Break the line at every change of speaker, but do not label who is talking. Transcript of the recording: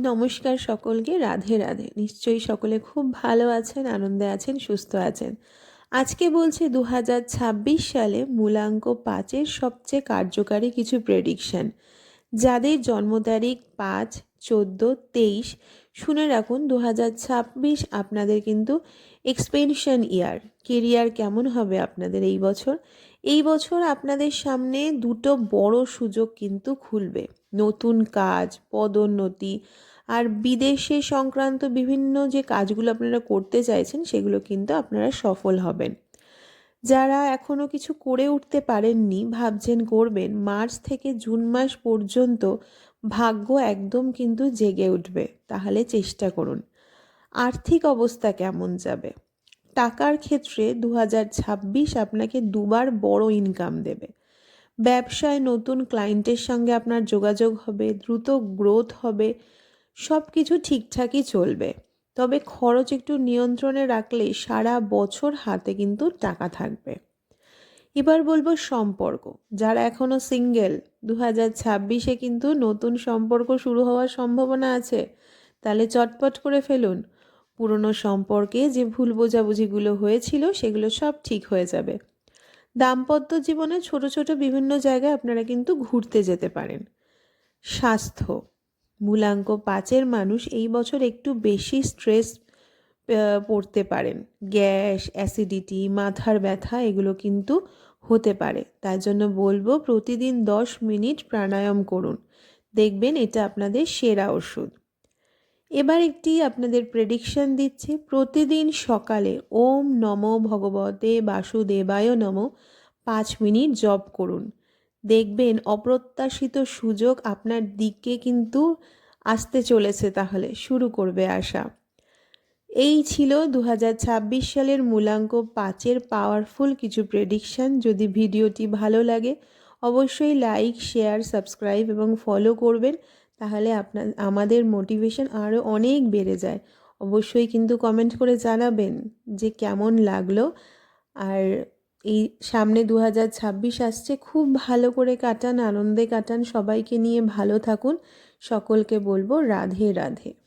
নমস্কার সকলকে, রাধে রাধে। নিশ্চয়ই সকলে খুব ভালো আছেন, আনন্দে আছেন, সুস্থ আছেন। আজকে বলছে দু হাজার ছাব্বিশ সালে মূলাঙ্ক পাঁচের সবচেয়ে কার্যকারী কিছু প্রেডিকশন যাদের জন্ম তারিখ পাঁচ, চোদ্দ, তেইশ, শুনে রাখুন দু ছাব্বিশ আপনাদের কিন্তু এক্সপেনশন ইয়ার কেরিয়ার কেমন হবে আপনাদের এই বছর? এই বছর আপনাদের সামনে দুটো বড় সুযোগ কিন্তু খুলবে। নতুন কাজ, পদোন্নতি আর বিদেশে সংক্রান্ত বিভিন্ন যে কাজগুলো আপনারা করতে চাইছেন সেগুলো কিন্তু আপনারা সফল হবেন। যারা এখনও কিছু করে উঠতে পারেননি ভাবছেন করবেন। মার্চ থেকে জুন মাস পর্যন্ত ভাগ্য একদম কিন্তু জেগে উঠবে। তাহলে চেষ্টা করুন। আর্থিক অবস্থা কেমন যাবে? টাকার ক্ষেত্রে দু হাজার ছাব্বিশ আপনাকে দুবার বড় ইনকাম দেবে। ব্যবসায় নতুন ক্লায়েন্টের সঙ্গে আপনার যোগাযোগ হবে, দ্রুত গ্রোথ হবে সব কিছু ঠিকঠাকই চলবে। তবে খরচ একটু নিয়ন্ত্রণে রাখলে সারা বছর হাতে কিন্তু টাকা থাকবে। এবার বলব সম্পর্ক। যারা এখনও সিঙ্গেল দু হাজার ছাব্বিশে কিন্তু নতুন সম্পর্ক শুরু হওয়ার সম্ভাবনা আছে, তাহলে চটপট করে ফেলুন। পুরনো সম্পর্কে যে ভুল বোঝাবুঝিগুলো হয়েছিল, সেগুলো সব ঠিক হয়ে যাবে। দাম্পত্য জীবনে ছোট ছোট বিভিন্ন জায়গায় আপনারা কিন্তু ঘুরতে যেতে পারেন। স্বাস্থ্য। মূলাঙ্ক পাঁচের মানুষ এই বছর একটু বেশি স্ট্রেস পড়তে পারেন। গ্যাস অ্যাসিডিটি মাথার ব্যথা এগুলো কিন্তু হতে পারে। তার জন্য বলব প্রতিদিন দশ মিনিট প্রাণায়াম করুন। দেখবেন এটা আপনাদের সেরা ওষুধ। এবার একটি আপনাদের প্রেডিকশন দিচ্ছি। প্রতিদিন সকালে ওম নম ভগবতে বাসুদেবায় নম পাঁচ মিনিট জপ করুন। দেখবেন অপ্রত্যাশিত সুযোগ আপনার দিকে কিন্তু আসতে চলেছে তাহলে, শুরু করবে আসা এই ছিল দু হাজার ছাব্বিশ সালের মূলাঙ্ক পাঁচের পাওয়ারফুল কিছু প্রেডিকশান যদি ভিডিওটি ভালো লাগে, অবশ্যই লাইক শেয়ার সাবস্ক্রাইব এবং ফলো করবেন, তাহলে আপনার, আমাদের মোটিভেশন আরও অনেক বেড়ে যায়। অবশ্যই কিন্তু কমেন্ট করে জানাবেন যে কেমন লাগল। আর এই সামনে দু হাজার ছাব্বিশ আসছে। খুব ভালো করে কাটান, আনন্দে কাটান। সবাইকে নিয়ে ভালো থাকুন। সকলকে বলব রাধে রাধে।